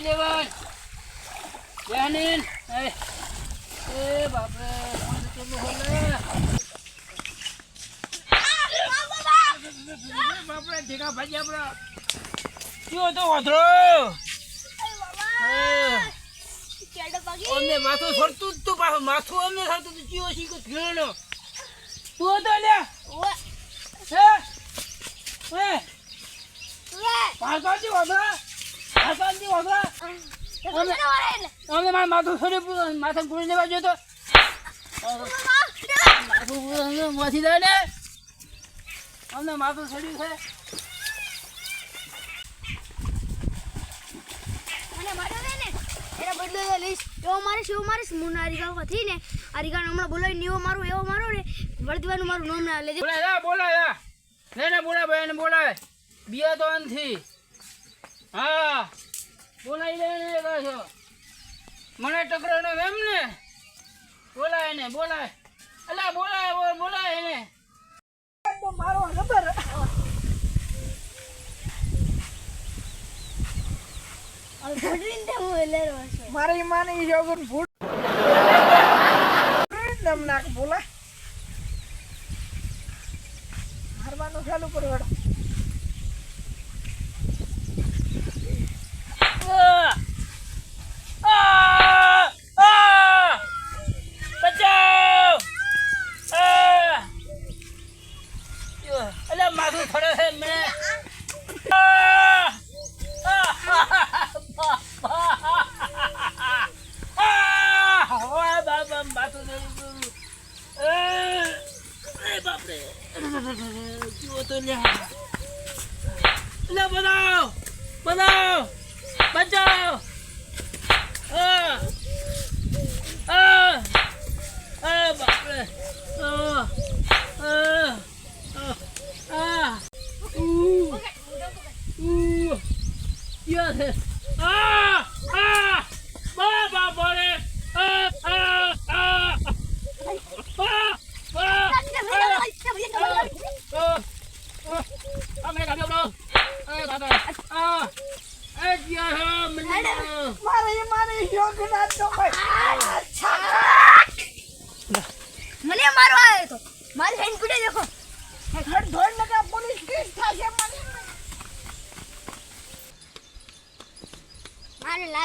લેવાય? બેહનીન. એ એ બાપરે કેટલું હોલે. બાપરે ઠીકા ભાજી આપડા. કયો તો વાંધરો અમને માથું સરતું જ તું માથું અમને સરતું તું ચિયો શીખો ઘેરનો તું હતો લ્યા હે હે વાંધરા અમે મારા માથું છોડી માથા પૂરી લેવા માથું પૂરી માંથી દે ને. અમને માથું છોડ્યું છે. એવો મારીશ એવો મારીશ હું અરિગા થી ને અરિગા હમણાં બોલાવીને એવો મારું એવો મારો ને વળદવાનું મારું નામ ના લેજો. બોલાય બોલાય ને ને બોલાય ભાઈ એને બિયા તો નથી હા. બોલાવી દે ને છો મને ટકરો ને એમ ને. બોલાય ને બોલાય. અલા બોલાય બોલાય ને મારો નંબર. મારી માની જોગન ભૂટ દમ નાખ બોલા. મારવાનું ચાલુ કરવાડો Tua bắt đầu. Bắt đầu. Bắt đầu. Ờ. Ờ. Ờ bạc lên. Ờ. Ờ. Ờ. À. Uh. Uh. Yeah.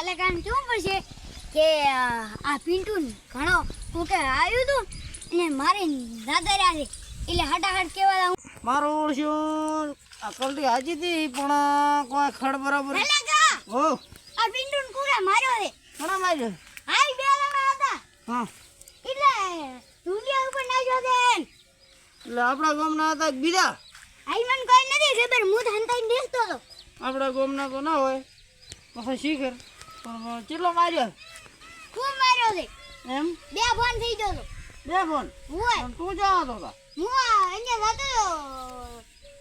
લાલા કામ શું પડશે કે આ પિન્ટુન ઘણો કોકે આવ્યું હતું અને મારે દાદા રહ્યા એટલે હટાહટ કેવા હું. મારું ઓળશું અકલટી હાજી હતી પણ કોઈ ખડ બરાબર ઓ આ પિન્ટુન કુરા માર્યો રે ઘણા માર્યો? હાઈ બે લાણા હતા. હા. એટલે ઢૂંઢિયા ઉપર ના જો દે એટલે આપણા ગામના હતા બીજા? આઈ મને કોઈ નથી ખબર હું ધંધાઈ દેખતો હતો. આપણા ગામના તો ના હોય. પછી શીખર પણ કેટલો માર્યો? ખૂબ માર્યો છે. એમ? બે ફોન થઈ ગયો તો. બે ફોન? હું તું જવા તો તા. હું અહીંયા જતો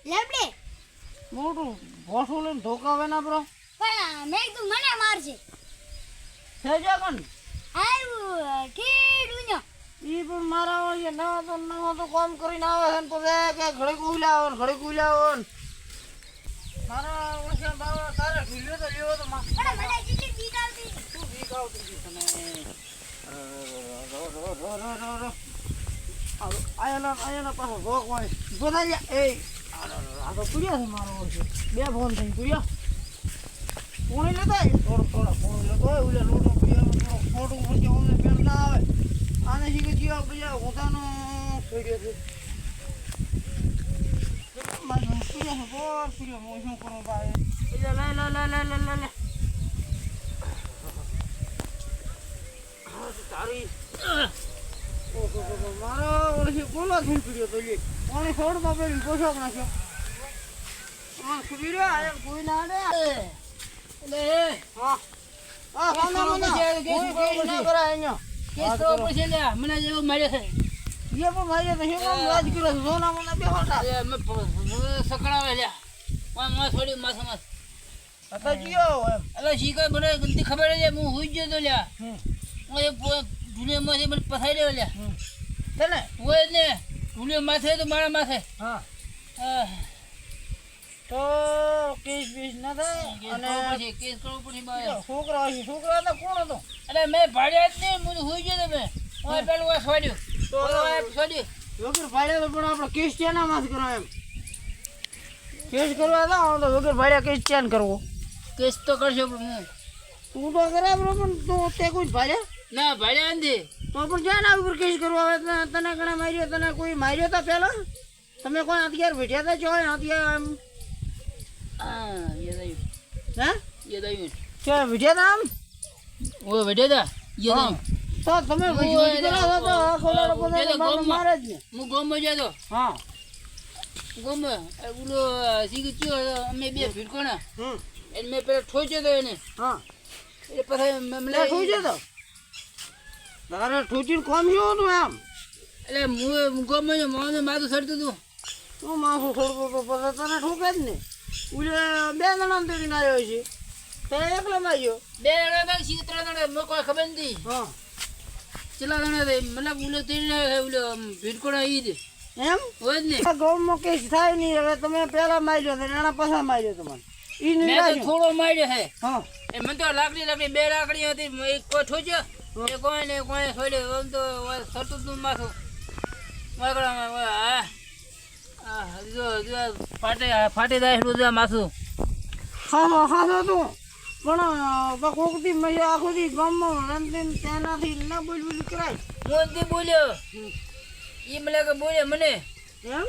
લેબડે. મોટું ભોસું લઈને ધોકાવે ના બ્રો. પણ મેં તું મને મારશે થઈ જા કન આવ્યું ઠીક ઈ પણ મારા નવા તો નવા તો કામ કરીને આવે છે ને પછી કે ઘડીક ઉલાવો ને ઘડીક બે ફોન થઈ તુર્યા પોણી લેતા. થોડો થોડો પોણી લેતો હોય? ઓલે લોટો પીવાનો ખોટું પછી અમને પેટ ના આવે. આને શીખે જીવા બીજા પોતાનો તુર્યો છે. પૂર્યો હું બોર પૂર્યો હું શું કરું ભાઈ લે લે લે મને જેવું મળ્યો છે એ પણ મારે તો શું રાજ કર્યો સોના મના બે હોટા એ અમે સકડાવે લ્યા. માં માં છોડી માથા માં જીઓ એમ એટલે શીખર મને ગલતી ખબર છે? હું હુઈ ગયો તો લ્યા. હું એ ઢૂલિયામાંથી મને પસાઈ રહ્યો લ્યા. તને? હોય જ ને. માથે તો મારા માથે. હા. તો કેસ બીસ ના થાય અને કેસ કરવો પડશે બાય છોકરા છોકરા કોણ હતો? અરે મેં ભાડ્યા જ નહીં હું હોઈ ગયો તમે ઓય પેલું છોડ્યું. તો છોડ્યું વગર ભાડ્યા પણ આપણે કેસ ચેના માં કરો એમ. કેસ કરવા હતા તો વગર ભાડ્યા કેસ ચેન કરવો? કેસ તો કરશો પણ હું. તું તો કરે પણ તું તે કોઈ ભાડ્યા ના ભાડ્યા નથી. તો પણ ક્યાં ના ઉપર કેસ કરવા? આવે તને ઘણા માર્યો તને કોઈ માર્યો તા પહેલા તમે કોઈ અત્યારે બેઠ્યા હતા જો અત્યારે આમ? હા યાદ આવ્યું. હે? યાદ આવ્યું. કે બેઠ્યા તા આમ? ઓય બેઠા તા? યાદ હા. આવ્યું. તો તમે હતા મારે જ ને હું ગોમાં જતો હા. ગોમાં ઓલો સીગી અમે બે ભીડકોણા હમ. એટલે મેં પેલા ઠોચ્યો તો એને. હા. એ પછી મેં લે તો? તારે ઠૂચીને કોમ શું હતું એમ? એટલે હું ગોમાં મોને માથું સડતું હતું. તું માથું છોડતો તો પછી તને ઠોકે જ ને. ઉલે બે જણા તેડીને આવ્યો છે તે એકલો માર્યો બે જણા હતા ત્રણ જણા મને કોઈ ખબર નથી હા. ચલા હતા મતલબ ઉલો આવ્યો ઉલો ઈ એમ? હોય ને. ગામમાં થાય નહીં હવે તમે પહેલા માર્યો એના પાછા માર્યો ઈ મેં થોડો માર્યો હે. હા. એ મને તો લાકડી લાકડી બે લાકડી હતી એક કોઈ ઠોચ્યો એ કોઈ ને કોઈ છોડ્યો. આમ તો થતું તું માથું. વાગડામાં વા- આ જો જો ફાટે ફાટી જાય માથું. હા હા હા તું. પણ તો કોક દી મેં આખો દી ગામમાં રમતીને તેનાથી ના બોલ બોલ કરાય. હું બોલ્યો? એ મને કે બોલે મને. એમ?